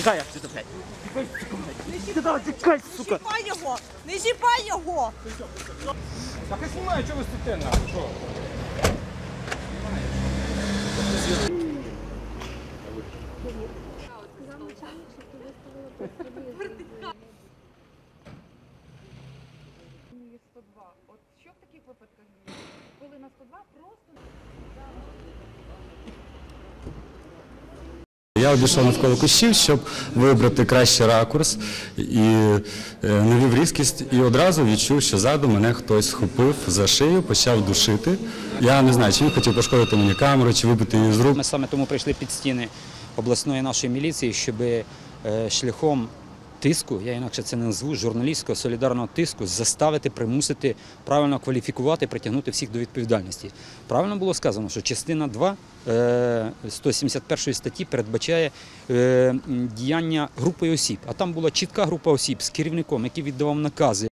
Тікай, як це, блядь. Тікай, сука, блядь. Тікай, тікай, сука. Чіпай його! Не чіпай його! Так я знімаю, чого ви стоїте на? Що? Ні, 102. От що в таких випадках? Коли на 102 просто Я обійшов навколо кущів, щоб вибрати кращий ракурс і е, навів різкість, і одразу відчув, що ззаду мене хтось схопив за шию, почав душити. Я не знаю, чи він хотів пошкодити мені камеру, чи вибити її з рук. Ми саме тому прийшли під стіни обласної нашої міліції, щоб е, шляхом тиску, я інакше це не назву, журналістського солідарного тиску, заставити, примусити правильно кваліфікувати, притягнути всіх до відповідальності. Правильно було сказано, що частина 2 е, 171 статті передбачає е, діяння групи осіб, а там була чітка група осіб з керівником, який віддавав накази